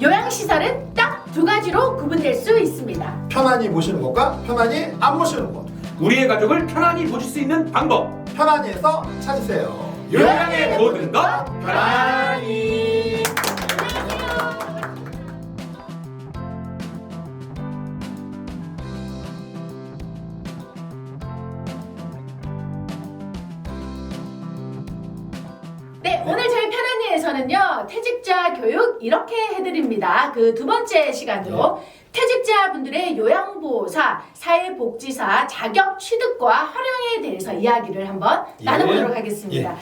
요양시설은 딱 두 가지로 구분될 수 있습니다. 편안히 모시는 것과 편안히 안 모시는 것. 우리의 가족을 편안히 보실 수 있는 방법. 편안히에서 찾으세요. 요양의 모든 것 편안히. 퇴직자 교육 이렇게 해드립니다. 그 두 번째 시간으로 퇴직자 분들의 요양보호사, 사회복지사 자격 취득과 활용에 대해서 이야기를 한번 예. 나눠보도록 하겠습니다.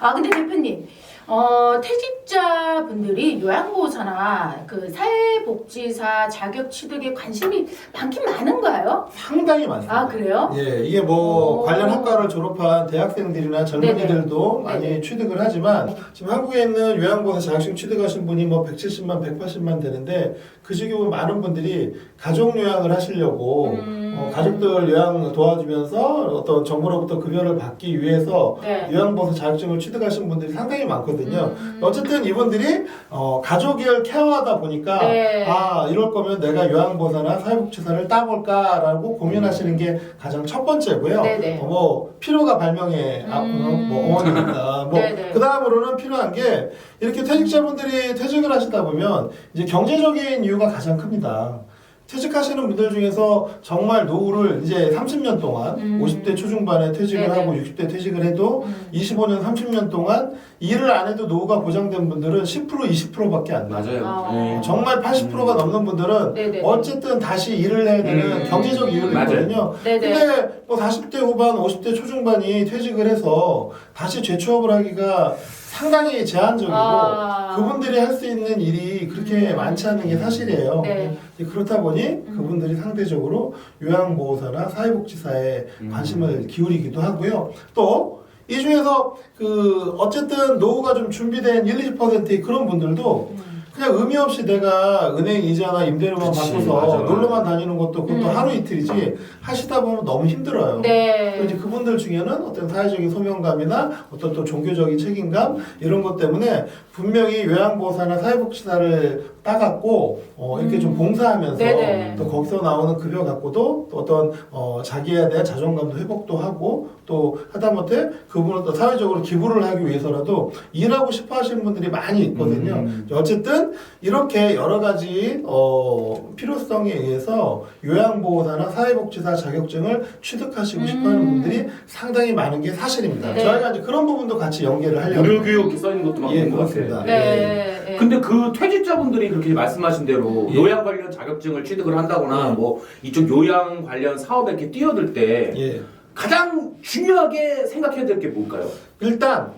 아, 근데 대표님, 어, 퇴직자 분들이 요양보호사나 그 사회복지사 자격 취득에 관심이 많긴 많은가요? 상당히 많습니다. 아, 그래요? 예, 이게 뭐 오. 관련 학과를 졸업한 대학생들이나 젊은이들도 네네. 많이 취득을 하지만 지금 한국에 있는 요양보호사 자격증 취득하신 분이 뭐 170만, 180만 되는데 그 중에 많은 분들이 가족 요양을 하시려고 음. 어, 가족들 요양 도와주면서 어떤 정부로부터 급여를 받기 위해서 네. 요양보호사 자격증을 취득하신 분들이 상당히 많거든요. 음. 어쨌든 이분들이 어, 가족을 케어하다 보니까 네. 아 이럴 거면 내가 요양보호사나 사회복지사를 따볼까라고 고민하시는 게 가장 첫 번째고요. 네네. 어, 뭐 필요가 발명의 아, 음. 뭐 어머니입니다. 뭐 네네. 그 다음으로는 필요한 게 이렇게 퇴직자분들이 퇴직을 하시다 보면 이제 경제적인 이유가 가장 큽니다. 퇴직하시는 분들 중에서 정말 노후를 이제 30년 동안 음. 50대 초중반에 퇴직을 네네. 하고 60대 퇴직을 해도 음. 25년, 30년 동안 일을 안 해도 노후가 보장된 분들은 10% 20%밖에 안 돼요. 맞아요. 아. 네. 정말 80%가 넘는 분들은 네네. 어쨌든 다시 일을 해야 되는 음. 경제적 이유가. 있거든요. 근데 뭐 40대 후반, 50대 초중반이 퇴직을 해서 다시 재취업을 하기가 상당히 제한적이고 아. 그분들이 할 수 있는 일이 그렇게 음. 많지 않은 게 사실이에요. 네. 이제 그렇다 보니 그분들이 상대적으로 요양보호사나 사회복지사에 음. 관심을 기울이기도 하고요. 또 이 중에서 그 어쨌든 노후가 좀 준비된 1, 20%의 그런 분들도 음. 그냥 의미 없이 내가 은행 이자나 임대료만 그치, 받고서 맞아. 놀러만 다니는 것도 그것도 음. 하루 이틀이지 하시다 보면 너무 힘들어요. 네. 이제 그분들 중에는 어떤 사회적인 소명감이나 어떤 또 종교적인 책임감 이런 것 때문에 분명히 요양보호사나 사회복지사를 따갖고 어, 이렇게 좀 음. 봉사하면서 네네. 또 거기서 나오는 급여 갖고도 또 어떤 어, 자기에 대한 자존감도 회복도 하고 또 하다못해 그분을 또 사회적으로 기부를 하기 위해서라도 일하고 싶어 하시는 분들이 많이 있거든요. 음. 어쨌든 이렇게 여러 가지 어, 필요성에 의해서 요양보호사나 사회복지사 자격증을 취득하시고 싶어 하는 음. 분들이 상당히 많은 게 사실입니다. 네. 저희가 이제 그런 부분도 같이 연계를 하려고 무료 교육 써 있는 것도 많은 예, 것 그렇습니다. 같아요. 네. 네. 근데 그 퇴직자분들이 그렇게 말씀하신 대로 예. 요양 관련 자격증을 취득을 한다거나 예. 뭐 이쪽 요양 관련 사업에 이렇게 뛰어들 때 예. 가장 중요하게 생각해야 될 게 뭘까요? 일단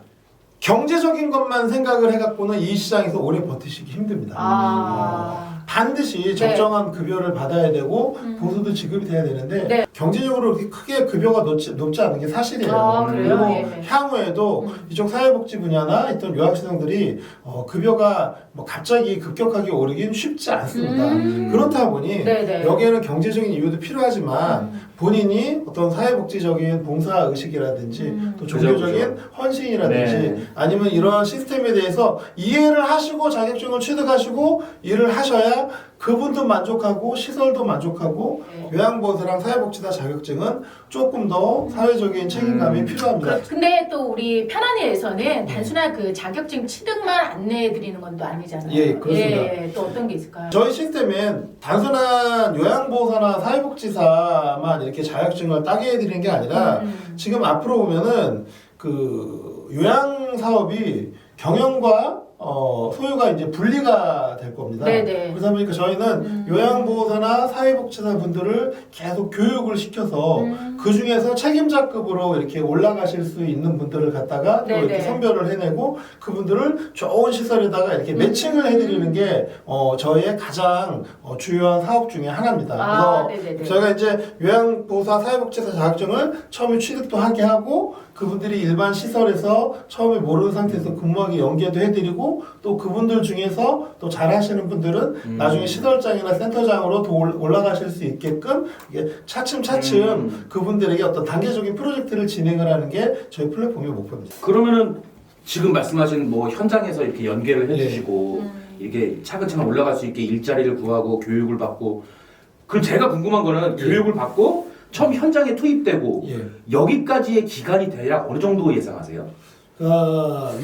경제적인 것만 생각을 해갖고는 이 시장에서 오래 버티시기 힘듭니다. 아. 반드시 적정한 급여를 받아야 되고 음. 보수도 지급이 돼야 되는데 네. 경제적으로 그렇게 크게 급여가 높지, 높지 않은 게 사실이에요. 아, 그래요? 그리고 예. 향후에도 음. 이쪽 사회복지 분야나 있던 요양시설들이 어, 급여가 뭐 갑자기 급격하게 오르긴 쉽지 않습니다. 음. 그렇다 보니 네네. 여기에는 경제적인 이유도 필요하지만 음. 본인이 어떤 사회복지적인 봉사 의식이라든지 음. 또 종교적인 헌신이라든지 네. 아니면 이러한 시스템에 대해서 이해를 하시고 자격증을 취득하시고 일을 하셔야 그분도 만족하고 시설도 만족하고 네. 요양보호사랑 사회복지사 자격증은 조금 더 사회적인 책임감이 음. 필요합니다. 그, 근데 또 우리 편안히에서는 단순한 그 자격증 취득만 안내해 드리는 건 또 아니잖아요. 예, 그렇습니다. 예, 또 어떤 게 있을까요? 저희 시스템엔 단순한 요양보호사나 사회복지사만 이렇게 자격증을 따게 해드리는 게 아니라 음. 지금 앞으로 보면은 그 요양 사업이 경영과 어, 소유가 이제 분리가 될 겁니다. 네네. 그러다 보니까 저희는 음. 요양보호사나 사회복지사 분들을 계속 교육을 시켜서 음. 그 중에서 책임자급으로 이렇게 올라가실 수 있는 분들을 갖다가 또 네네. 이렇게 선별을 해내고 그분들을 좋은 시설에다가 이렇게 음. 매칭을 해드리는 게 어, 저희의 가장 어, 주요한 사업 중에 하나입니다. 아, 그래서 네네네. 저희가 이제 요양보호사 사회복지사 자격증을 처음에 취득도 하게 하고 그분들이 일반 시설에서 처음에 모르는 상태에서 근무하게 연계도 해드리고 또 그분들 중에서 또 잘하시는 분들은 음. 나중에 시설장이나 센터장으로 더 올- 올라가실 수 있게끔 이게 차츰차츰 음. 그분들에게 어떤 단계적인 프로젝트를 진행을 하는 게 저희 플랫폼의 목표입니다. 그러면은 지금 말씀하신 뭐 현장에서 이렇게 연계를 해주시고 음. 이렇게 차근차근 올라갈 수 있게 일자리를 구하고 교육을 받고 그럼 제가 궁금한 거는 예. 교육을 받고 처음 현장에 투입되고 예. 여기까지의 기간이 대략 어느 정도 예상하세요? 그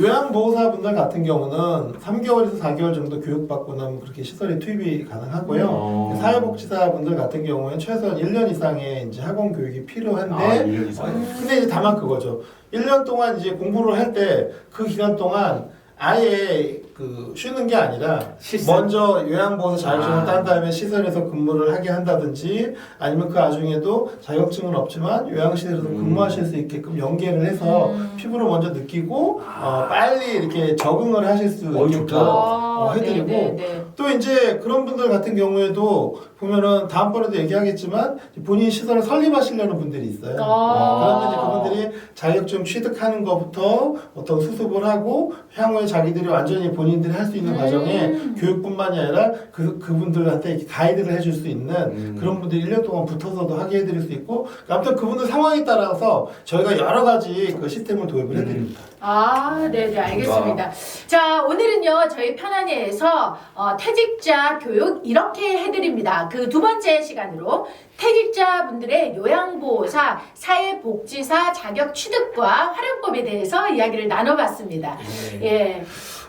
요양보호사분들 같은 경우는 3개월에서 4개월 정도 교육받고 나면 그렇게 시설에 투입이 가능하고요. 어. 사회복지사분들 같은 경우에는 최소한 1년 이상의 이제 학원 교육이 필요한데 아, 1년 이상. 어, 근데 이제 다만 그거죠. 1년 동안 이제 공부를 할 때 그 기간 동안 아예 그 쉬는 게 아니라 실습? 먼저 요양보호사 자격증을 아. 딴 다음에 시설에서 근무를 하게 한다든지 아니면 그 나중에도 자격증은 없지만 요양시설에서 음. 근무하실 수 있게끔 연계를 해서 음. 피부로 먼저 느끼고 어, 빨리 이렇게 적응을 하실 수 어이, 있게끔 좋다. 어, 해드리고 네, 네, 네. 또 이제 그런 분들 같은 경우에도 보면은 다음번에도 얘기하겠지만 본인 시설을 설립하시려는 분들이 있어요. 아. 그러면 이제 그분들이 자격증 취득하는 것부터 어떤 수습을 하고 향후에 자기들이 완전히 본인들이 할 수 있는 음. 과정에 교육뿐만이 아니라 그, 그분들한테 가이드를 해줄 수 있는 음. 그런 분들이 1년 동안 붙어서도 하게 해드릴 수 있고 아무튼 그분들 상황에 따라서 저희가 여러 가지 그 시스템을 도입을 해드립니다. 아, 네, 네, 알겠습니다. 자, 오늘은요, 저희 편안회에서 어, 퇴직자 교육 이렇게 해드립니다. 그 두 번째 시간으로 퇴직자 분들의 요양보호사, 사회복지사 자격 취득과 활용법에 대해서 이야기를 나눠봤습니다. 예.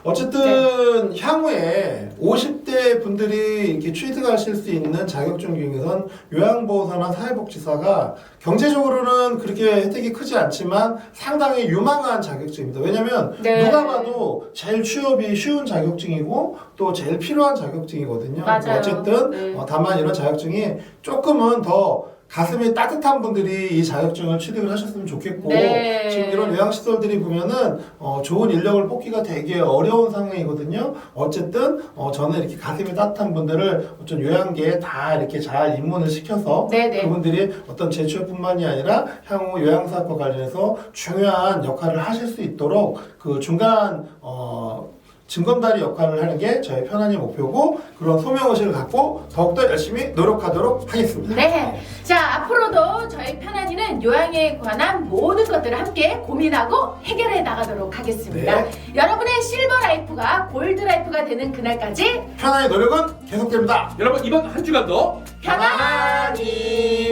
어쨌든 향후에 50대 분들이 이렇게 취득하실 수 있는 자격증 중에선 요양보호사나 사회복지사가 경제적으로는 그렇게 혜택이 크지 않지만 상당히 유망한 자격증입니다. 왜냐면 네. 누가 봐도 제일 취업이 쉬운 자격증이고 또 제일 필요한 자격증이거든요. 맞아요. 어쨌든 네. 어, 다만 이런 자격증이 조금은 더 가슴이 따뜻한 분들이 이 자격증을 취득을 하셨으면 좋겠고 네. 지금 이런 요양시설들이 보면은 어, 좋은 인력을 뽑기가 되게 어려운 상황이거든요. 어쨌든 어, 저는 이렇게 가슴이 따뜻한 분들을 어떤 요양계에 다 이렇게 잘 입문을 시켜서 네 네. 그분들이 어떤 재취업뿐만이 아니라 향후 요양사업과 관련해서 중요한 역할을 하실 수 있도록 그 중간 어, 증검다리 역할을 하는 게 저희 편안의 목표고 그런 소명의식을 갖고 더욱더 열심히 노력하도록 하겠습니다. 네. 자, 앞으로도 저희 편안이는 요양에 관한 모든 것들을 함께 고민하고 해결해 나가도록 하겠습니다. 네. 여러분의 실버 라이프가 골드 라이프가 되는 그날까지 편안의 노력은 계속됩니다. 여러분 이번 한 주간도 편안히